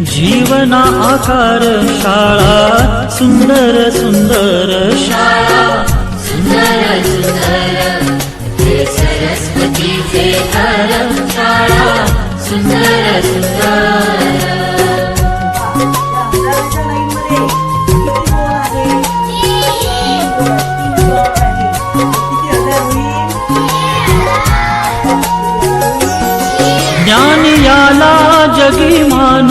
जीवना आकार शाळा सुंदर सुंदर शाळा. सुंदर सुंदर हे सरस्वतीचे शाळा सुंदर सुंदर ज्ञान याला जगीमान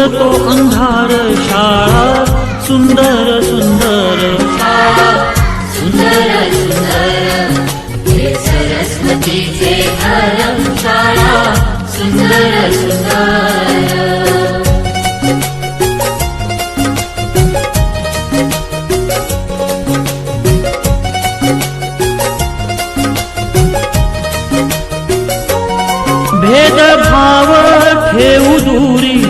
दूर तो अंधार शाळा सुंदर सुंदर शाळा सुंदर सुंदर हे सरस्वतीचे घर शाळा सुंदर सुंदर भेदभाव ठेवू दूरी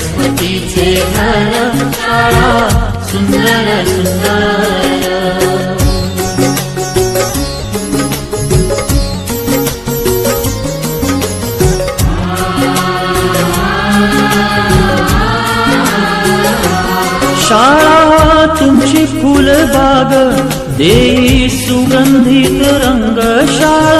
सरस्वतीचे घर शाळा सुंदर सुंदर शाळा तुमची फुलबाग देई सुगंधित रंग शाळा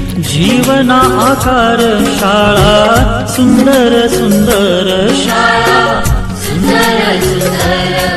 जीवन आकार शाळा सुंदर सुंदर शाळा. सुंदर सुंदर